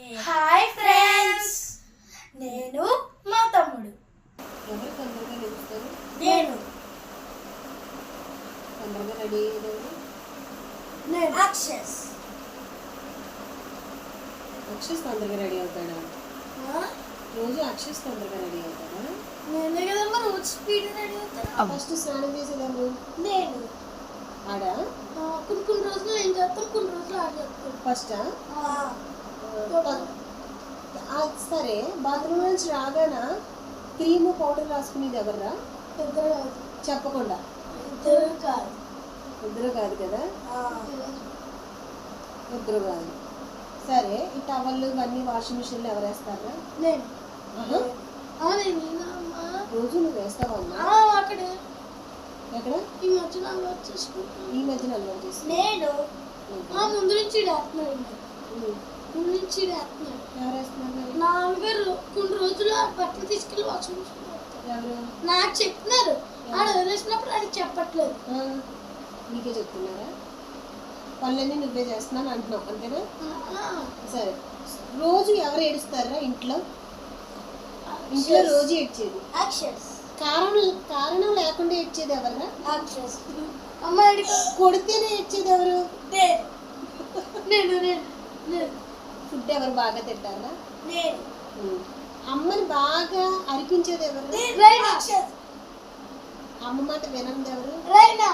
Hi friends నేను మా తమ్ముడు. ఎవరు తొందరగా లేస్తారు? నేను. తొందరగా రెడీ అయ్యేది నేను. అక్షస్ అక్షస్ తొందరగా రెడీ అవుతాడా? రోజు అక్షస్ తొందరగా రెడీ అవుతాడా? నేను కదమ్మా రోజు స్పీడ్ రెడీ అవుతాను ఫస్ట్ స్నానం చేసేదాము నేను. ఆడా? కొన్ని కొన్ని రోజులు ఏం చేస్తాం కొన్ని రోజులు ఆడ చేస్తాం. ఫస్టా? సరే బాత్రూమ్ నుంచి రాగాన? క్రీమ్ పౌడర్ రాసుకునేది ఎవర్రా? చెప్పకుండా. ఇద్దరు కాదు. కాదు ఇద్దరు కాదు. సరే ఈ టవల్ ఇవన్నీ వాషింగ్ మిషన్లో ఎవరు వేస్తారా. రోజు నువ్వు వేస్తావా ఎక్కడ? ఈ మధ్యన అలవాటు చేసుకుంటాను ఈ మధ్యన అలవాటు చేసి నేను. ముందు నుంచి నాన్నగారు కొన్ని రోజులు ఆ బట్టలు తీసుకెళ్ళి వాషింగ్ నాకు చెప్తున్నారు. ఆడ వదిలేసినప్పుడు ఆడికి చెప్పట్లేదు. నీకే చెప్తున్నారా? పనులన్నీ నువ్వే చేస్తున్నాను అంటున్నావు అంతేనా? సరే. రోజు ఎవరు ఏడుస్తారా ఇంట్లో? ఇంట్లో రోజు ఏడ్చేది. కారణం కారణం లేకుండా ఏడ్చేది ఎవరా కొడితేనే ఏడ్చేది ఎవరు? నేను నేను. ఫుడ్ ఎవరు బాగా తింటారా. అమ్మని బాగా అరిపించేది ఎవరు? రైనా. అక్షస్ అమ్మ మాట వినంది ఎవరు? రైనా.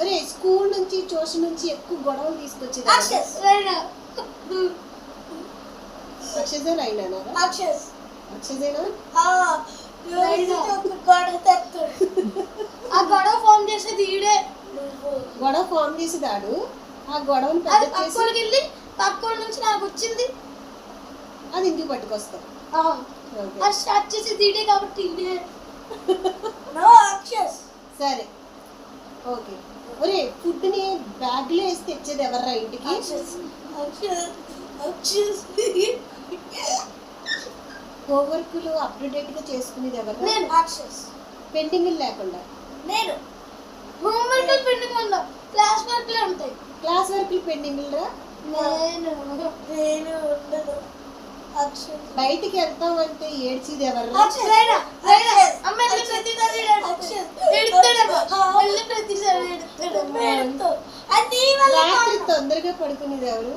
ఒరే స్కూల్ నుంచి ట్యూషన్ నుంచి ఎక్కువ గొడవలు తీసుకొచ్చేది రైనా. అక్షజే అక్షస్ అక్షజేనా గొడవ ఫోన్ చేసేది ఈడే. గొడవ ఫామ్ చేసేదాడు. ఆ గొడవను పెద్ద వెళ్ళి నుంచి నాకు వచ్చింది. అది ఇంటికి పట్టుకొస్తాం. అది స్టార్ట్ చేసేది కాబట్టి సరే. ఓకే. ఒరే వేసి తెచ్చేది ఎవర్రా ఇంటికి? హోంవర్క్లు అప్డేట్గా చేసుకునేది ఎవరు? నేను పెండింగ్ లేకుండా. నేను. హోంవర్క్ పెండింగ్ ఉండవు. క్లాస్ వర్క్లే ఉంటాయి. క్లాస్ వర్క్లు పెండింగ్ నేను నేను ఉండదు. అక్షస్ బయటికి వెళ్తాం అంటే ఏడ్చేది ఎవరు? రాత్రి తొందరగా పడుకునేది ఎవరు?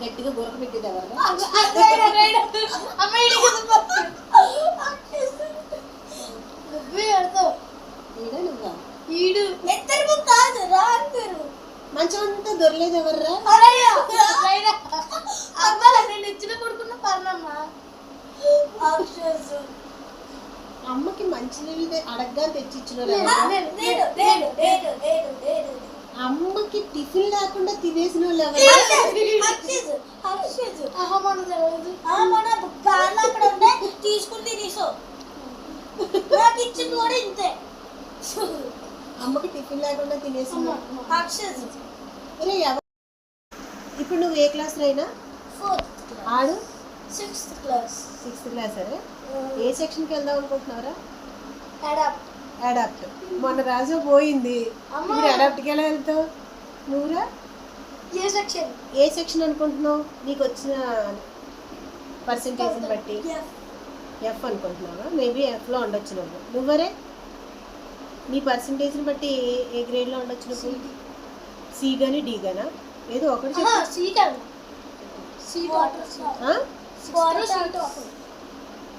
గట్టిగా గురక పెట్టేది ఎవరు రైనా రైనా అమ్మ నువ్వే ఎడతావు ఈడ నువ్వా ఈడు ఎత్తరు కాదు రాంటారు మంచం అంతా దొరలేదు ఎవర్రా నేను ఇచ్చిన కొడుకున్న పర్ణమ్మా అమ్మకి మంచినీళ్ళు అడగ్గా తెచ్చిచ్చిన అమ్మకి టిఫిన్ లేకుండా తినేసిన వాళ్ళు ఎవరు తీసుకుని నాకు ఇచ్చింది కూడా ఇంతే. అమ్మకి టిఫిన్ లేకుండా ఎవ- ఇప్పుడు నువ్వు ఏ క్లాస్ అయినా? ఫోర్త్ ఆడు? Sixth class. సిక్స్త్ క్లాస్ అరే? ఏ సెక్షన్కి వెళ్దాం అనుకుంటున్నారా అడాప్ట్ అడాప్ట్ మొన్న రాజు పోయింది. ఇప్పుడు అడాప్ట్కి ఎలా వెళ్తావు? నువ్వురా? ఏ సెక్షన్? ఏ సెక్షన్ అనుకుంటున్నావు? నీకు వచ్చిన పర్సంటేజ్ని బట్టి. ఎఫ్ అనుకుంటున్నావా? మేబీ ఎఫ్లో ఉండొచ్చు నువ్వు. నువ్వరే? నీ పర్సంటేజ్ని బట్టి ఏ గ్రేడ్లో ఉండొచ్చు నువ్వు? సి కానీ డి గానా? ఏదో ఒకటి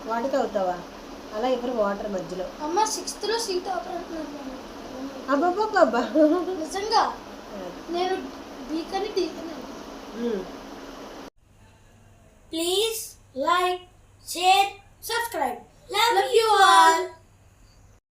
వాటర్ అవుతావా అలా ఎవరు వాటర్ మధ్యలో? అమ్మ సిక్స్త్లో సీట్ అబ్బాబ్బాబ్బా నిజంగా? నేను బీ కని డి కని please like share subscribe love you all